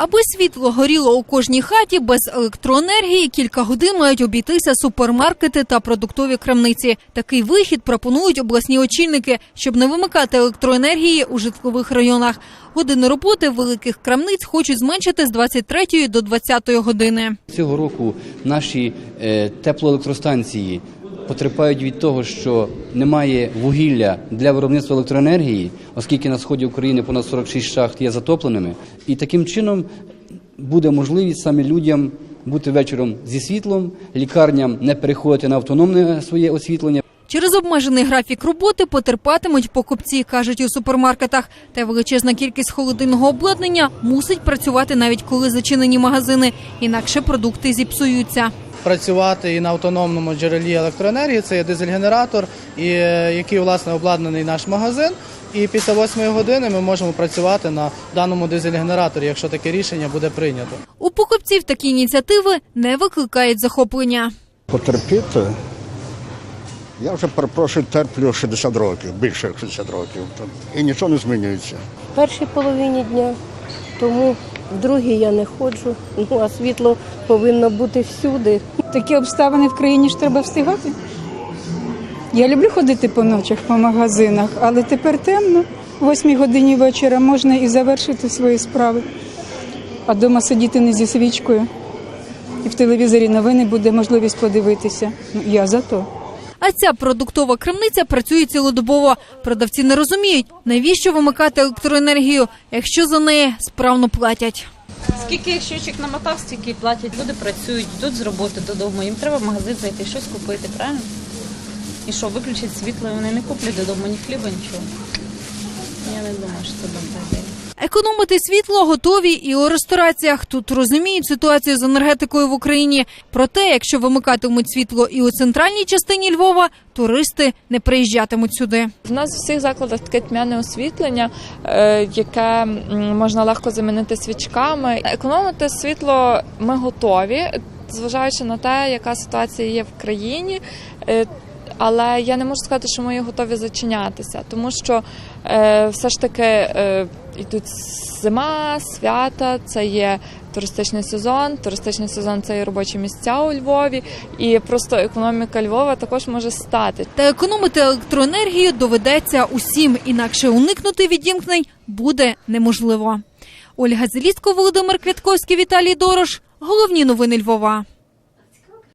Аби світло горіло у кожній хаті без електроенергії, кілька годин мають обійтися супермаркети та продуктові крамниці. Такий вихід пропонують обласні очільники, щоб не вимикати електроенергії у житлових районах. Години роботи великих крамниць хочуть зменшити з 23 до 20 години. Цього року наші е, теплоелектростанції потерпають від того, що немає вугілля для виробництва електроенергії, оскільки на сході України понад 46 шахт є затопленими. І таким чином буде можливість саме людям бути вечором зі світлом, лікарням не переходити на автономне своє освітлення. Через обмежений графік роботи потерпатимуть покупці, кажуть у супермаркетах. Та величезна кількість холодильного обладнання мусить працювати навіть коли зачинені магазини, інакше продукти зіпсуються. Працювати і на автономному джерелі електроенергії. Це є дизель-генератор, е, який власне обладнаний наш магазин. І після 8 години ми можемо працювати на даному дизель-генераторі, якщо таке рішення буде прийнято. У покупців такі ініціативи не викликають захоплення. потерпіти. Я вже перепрошую, терплю 60 років, більше як 60 років. І нічого не змінюється. в першій половині дня, тому в другій я не ходжу. Ну а світло повинно бути всюди. Такі обставини в країні ж треба встигати. Я люблю ходити по ночах по магазинах, але тепер темно. В 8 годині вечора можна і завершити свої справи. А вдома сидіти не зі свічкою. І в телевізорі новини буде можливість подивитися. Ну, я за то. А ця продуктова крамниця працює цілодобово. Продавці не розуміють, навіщо вимикати електроенергію, якщо за неї справно платять. Скільки щочок намотав, стільки платять. Люди працюють, йдуть з роботи додому. Їм треба в магазин зайти, щось купити, правильно? І що, виключать світло, і вони не куплять додому ні хліба, нічого. Я не думаю, що це добра ідея. Економити світло готові і у рестораціях. Тут розуміють ситуацію з енергетикою в Україні. Проте, якщо вимикатимуть світло і у центральній частині Львова, туристи не приїжджатимуть сюди. В нас в всіх закладах таке тьмяне освітлення, е, яке можна легко замінити свічками. Економити світло ми готові, зважаючи на те, яка ситуація є в країні. Але я не можу сказати, що ми готові зачинятися, тому що е, все ж таки е, йдуть зима, свята, це є туристичний сезон. Туристичний сезон це є робочі місця у Львові, і просто економіка Львова також може стати. Та економити електроенергію доведеться усім, інакше уникнути відімкнень буде неможливо. Ольга Зелістко, Володимир Квятковський, Віталій Дорош. Головні новини Львова.